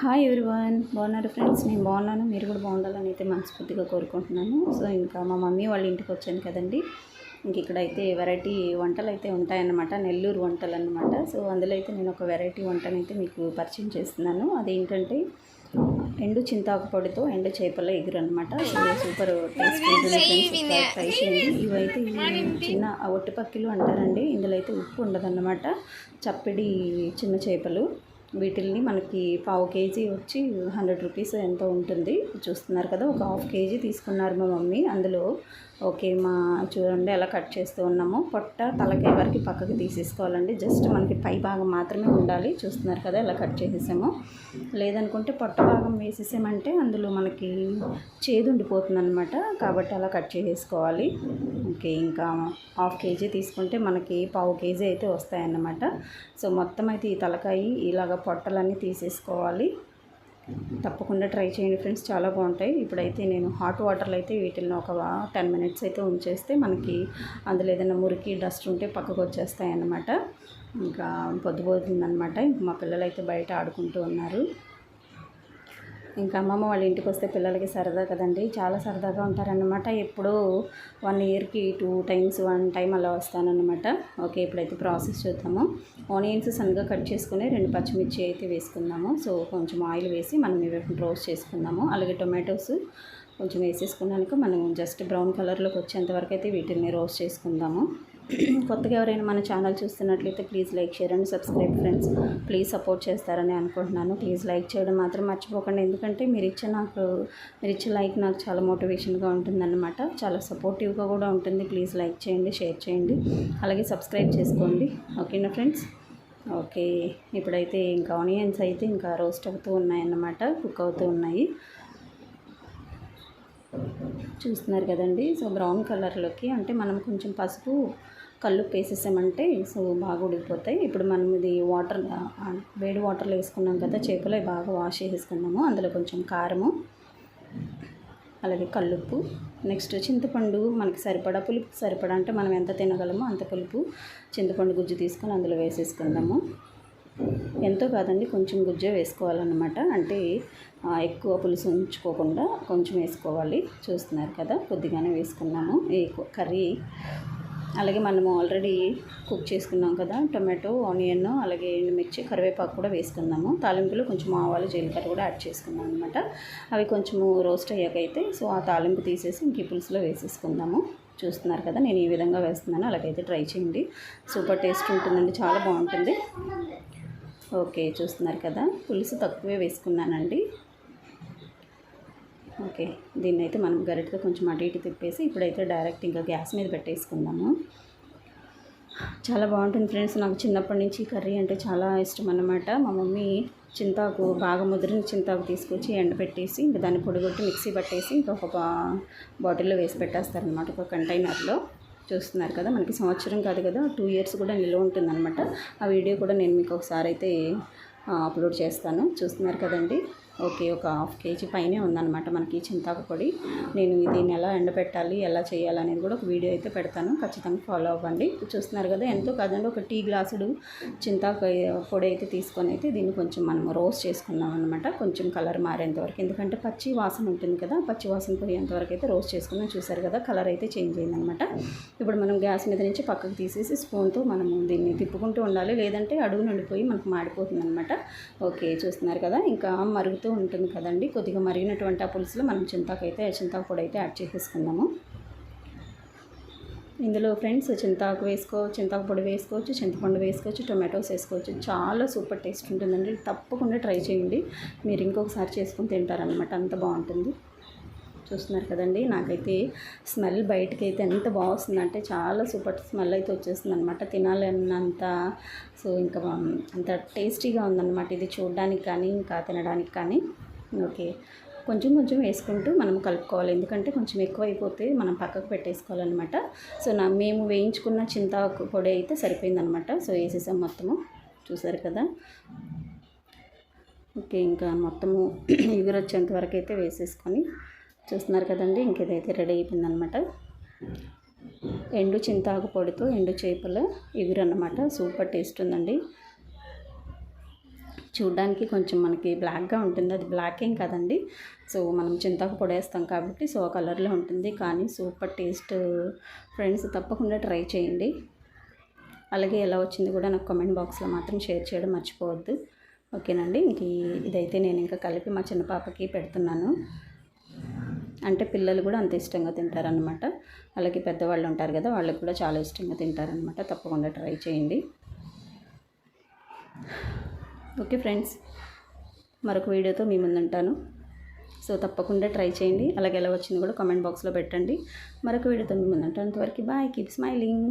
Hi everyone బాగున్నారు friends నేను బాగున్నాను. మీరు కూడా బాగుండాలని అయితే మనస్ఫూర్తిగా కోరుకుంటున్నాను. సో ఇంకా మా మమ్మీ వాళ్ళ ఇంటికి వచ్చాను కదండి. ఇంక ఇక్కడైతే వెరైటీ వంటలు అయితే ఉంటాయన్నమాట. నెల్లూరు వంటలు అన్నమాట. సో అందులో అయితే నేను ఒక వెరైటీ వంటను అయితే మీకు పరిచయం చేస్తున్నాను. అదేంటంటే ఎండు చింతాకు పొడితో ఎండు చేపల ఎగురు అనమాట సూపర్ టేస్ట్ ఉంటుంది ట్రై చేయండి. ఇవైతే ఇవి చిన్న ఒట్టిపక్కిలు అంటారండి. ఇందులో అయితే ఉప్పు ఉండదన్నమాట. చప్పిడి చిన్న చేపలు. వీటిల్ని మనకి పావు కేజీ వచ్చి హండ్రెడ్ రూపీస్ ఎంతో ఉంటుంది. చూస్తున్నారు కదా ఒక హాఫ్ కేజీ తీసుకున్నారు మా మమ్మీ. అందులో ఓకే మా చూడండి ఎలా కట్ చేస్తూ ఉన్నాము. పొట్ట తలకాయ వరకు పక్కకి తీసేసుకోవాలండి. జస్ట్ మనకి పై భాగం మాత్రమే ఉండాలి. చూస్తున్నారు కదా ఎలా కట్ చేసేసాము. లేదనుకుంటే పొట్ట భాగం వేసేసామంటే అందులో మనకి చేదు ఉండిపోతుంది అనమాట కాబట్టి అలా కట్ చేసేసుకోవాలి. ఓకే ఇంకా హాఫ్ కేజీ తీసుకుంటే మనకి పావు కేజీ అయితే వస్తాయన్నమాట. సో మొత్తం అయితే ఈ తలకాయ ఇలాగ పొట్టలన్నీ తీసేసుకోవాలి. తప్పకుండా ట్రై చేయండి ఫ్రెండ్స్ చాలా బాగుంటాయి. ఇప్పుడైతే నేను హాట్ వాటర్లో అయితే వీటిని ఒక టెన్ మినిట్స్ అయితే ఉంచేస్తే మనకి అందులో ఏదైనా మురికి డస్ట్ ఉంటే పక్కకు వచ్చేస్తాయి అన్నమాట ఇంకా పొద్దుపోతుందనమాట ఇంక మా పిల్లలు అయితే బయట ఆడుకుంటూ ఉన్నారు. ఇంకా అమ్మమ్మ వాళ్ళ ఇంటికి వస్తే పిల్లలకి సరదా కదండి. చాలా సరదాగా ఉంటారనమాట ఎప్పుడూ వన్ ఇయర్కి టూ టైమ్స్ వన్ టైం అలా వస్తానన్నమాట. ఓకే ఇప్పుడైతే ప్రాసెస్ చూద్దాము. ఆనియన్స్ సన్నగా కట్ చేసుకుని రెండు పచ్చిమిర్చి అయితే వేసుకుందాము. సో కొంచెం ఆయిల్ వేసి మనం ఇవి రోస్ట్ చేసుకుందాము. అలాగే టొమాటోస్ కొంచెం వేసేసుకున్నాక మనం జస్ట్ బ్రౌన్ కలర్లోకి వచ్చేంత వరకు అయితే వీటిని రోస్ట్ చేసుకుందాము. కొత్తగా ఎవరైనా మన ఛానల్ చూస్తున్నట్లయితే please like share and subscribe friends. Please support చేస్తారని అనుకుంటున్నాను. ప్లీజ్ లైక్ చేయడం మాత్రం మర్చిపోకండి. ఎందుకంటే మీరు ఇచ్చే నాకు మీరు ఇచ్చే లైక్ నాకు చాలా మోటివేషన్గా ఉంటుందన్నమాట. చాలా సపోర్టివ్గా కూడా ఉంటుంది. ప్లీజ్ లైక్ చేయండి షేర్ చేయండి. అలాగే సబ్స్క్రైబ్ చేసుకోండి. ఓకేనా ఫ్రెండ్స్? ఓకే. ఇప్పుడైతే ఇంకా ఆనియన్స్ అయితే ఇంకా రోస్ట్ అవుతూ ఉన్నాయన్నమాట. కుక్ అవుతూ ఉన్నాయి. చూస్తున్నారు కదండి. సో బ్రౌన్ కలర్లోకి అంటే మనం కొంచెం పసుపు కళ్ళు వేసేసామంటే సో బాగా ఉడికిపోతాయి. ఇప్పుడు మనం ఇది వాటర్ వేడి వాటర్లో వేసుకున్నాం కదా చేపలు బాగా వాష్ చేసేసుకున్నాము. అందులో కొంచెం కారము అలాగే కల్లుప్పు నెక్స్ట్ చింతపండు మనకి సరిపడా పులుపు సరిపడా అంటే మనం ఎంత తినగలమో అంత పులుపు చింతపండు గుజ్జు తీసుకొని అందులో వేసేసుకుందాము. ఎంతో కాదండి కొంచెం గుజ్జే వేసుకోవాలన్నమాట. అంటే ఎక్కువ పులుసు ఉంచుకోకుండా కొంచెం వేసుకోవాలి. చూస్తున్నారు కదా కొద్దిగానే వేసుకున్నాము. ఈ కర్రీ. అలాగే మనము ఆల్రెడీ కుక్ చేసుకున్నాం కదా టొమాటో ఆనియన్ అలాగే ఎండుమిర్చి కరివేపాకు కూడా వేసుకుందాము తాలింపులో కొంచెం ఆవాలు జీలకర్ర కూడా యాడ్ చేసుకున్నాం అనమాట అవి కొంచెము రోస్ట్ అయ్యాక అయితే సో ఆ తాలింపు తీసేసి ఇంక పులుసులో వేసేసుకుందాము. చూస్తున్నారు కదా నేను ఈ విధంగా వేస్తున్నాను. అలాగైతే ట్రై చేయండి. సూపర్ టేస్ట్ ఉంటుందండి చాలా బాగుంటుంది. ఓకే చూస్తున్నారు కదా. పులుసు తక్కువే వేసుకున్నానండి. ఓకే దీన్ని అయితే మనం గరిటతో కొంచెం అటు ఇటు తిప్పేసి ఇప్పుడైతే డైరెక్ట్ ఇంకా గ్యాస్ మీద పెట్టేసుకుందాము. చాలా బాగుంటుంది ఫ్రెండ్స్ నాకు చిన్నప్పటి నుంచి కర్రీ అంటే చాలా ఇష్టం అన్నమాట. మా మమ్మీ చింతాకు బాగా ముదిరిన చింతాకు తీసుకొచ్చి ఎండబెట్టేసి ఇంకా దాన్ని పొడిగొట్టి మిక్సీ పట్టేసి ఇంకొక బాటిల్లో వేసి పెట్టేస్తారనమాట ఒక కంటైనర్లో. చూస్తున్నారు కదా మనకి సంవత్సరం కాదు కదా టూ ఇయర్స్ కూడా నిల్వ ఉంటుందన్నమాట. ఆ వీడియో కూడా నేను మీకు ఒకసారి అయితే అప్లోడ్ చేస్తాను. చూస్తున్నారు కదండి. ఓకే ఒక హాఫ్ కేజీ పైనే ఉందన్నమాట మనకి చింతాకు పొడి. నేను దీన్ని ఎలా ఎండబెట్టాలి ఎలా చేయాలి అనేది కూడా ఒక వీడియో అయితే పెడతాను. ఖచ్చితంగా ఫాలో అవ్వండి. చూస్తున్నారు కదా ఎంతో కాదండి ఒక టీ గ్లాసుడు చింతాకు పొడి అయితే తీసుకొని అయితే దీన్ని కొంచెం మనం రోస్ట్ చేసుకున్నాం అనమాట కొంచెం కలర్ మారేంత వరకు. ఎందుకంటే పచ్చి వాసన ఉంటుంది కదా పచ్చి వాసన పోయేంత వరకు అయితే రోస్ట్ చేసుకున్నాం చూసారు కదా కలర్ అయితే చేంజ్ అయిందనమాట ఇప్పుడు మనం గ్యాస్ మీద నుంచి పక్కకు తీసేసి స్పూన్తో మనం దీన్ని తిప్పుకుంటూ ఉండాలి. లేదంటే అడుగు నుండిపోయి మనకు మాడిపోతుంది అనమాట ఓకే చూస్తున్నారు కదా ఇంకా మరుగుతూ మరుగుతూ ఉంటుంది కదండి. కొద్దిగా మరిగినటువంటి ఆ పులుసులో మనం చింతాకు అయితే చింతాకు పొడి అయితే యాడ్ చేసేసుకుందాము. ఇందులో ఫ్రెండ్స్ చింతాకు వేసుకో చింతాకు పొడి వేసుకోవచ్చు చింతపండు వేసుకోవచ్చు టొమాటోస్ వేసుకోవచ్చు. చాలా సూపర్ టేస్ట్ ఉంటుందండి. తప్పకుండా ట్రై చేయండి. మీరు ఇంకొకసారి చేసుకుని తింటారనమాట అంత బాగుంటుంది. చూస్తున్నారు కదండి. నాకైతే స్మెల్ బయటకి అయితే ఎంత బాగుస్తుందంటే చాలా సూపర్ స్మెల్ అయితే వచ్చేస్తుంది అనమాట తినాలన్నంత సో ఇంకా అంత టేస్టీగా ఉందన్నమాట ఇది చూడడానికి కానీ ఇంకా తినడానికి కానీ. ఓకే. కొంచెం కొంచెం వేసుకుంటూ మనం కలుపుకోవాలి. ఎందుకంటే కొంచెం ఎక్కువ అయిపోతే మనం పక్కకు పెట్టేసుకోవాలన్నమాట. సో నా మేము వేయించుకున్న చింతాకు పొడి అయితే సరిపోయిందనమాట సో వేసేసాం మొత్తము. చూసారు కదా? ఓకే ఇంకా మొత్తము ఎగురు వచ్చేంత వరకు అయితే వేసేసుకొని చూస్తున్నారు కదండి ఇంక ఇదైతే రెడీ అయిపోయిందనమాట ఎండు చింతాకు పొడితో ఎండు చేపల ఎగురు సూపర్ టేస్ట్ ఉందండి. చూడ్డానికి కొంచెం మనకి బ్లాక్గా ఉంటుంది అది బ్లాక్ ఏం కదండి. సో మనం చింతాకు పొడేస్తాం కాబట్టి సో ఆ కలర్లో ఉంటుంది. కానీ సూపర్ టేస్ట్ ఫ్రెండ్స్ తప్పకుండా ట్రై చేయండి. అలాగే ఎలా వచ్చింది కూడా నాకు కామెంట్ బాక్స్లో మాత్రం షేర్ చేయడం మర్చిపోవద్దు. ఓకేనండి ఇంక ఇదైతే నేను ఇంకా కలిపి మా చిన్న పాపకి పెడుతున్నాను. అంటే పిల్లలు కూడా అంత ఇష్టంగా తింటారనమాట అలాగే పెద్దవాళ్ళు ఉంటారు కదా వాళ్ళకి కూడా చాలా ఇష్టంగా తింటారనమాట తప్పకుండా ట్రై చేయండి. ఓకే ఫ్రెండ్స్ మరొక వీడియోతో మీ ముందుంటాను సో తప్పకుండా ట్రై చేయండి. అలాగే ఎలా వచ్చింది కూడా కామెంట్ బాక్స్లో పెట్టండి. మరొక వీడియోతో మీ ముందుంటాను అంతవరకు బాయ్ కీప్ స్మైలింగ్.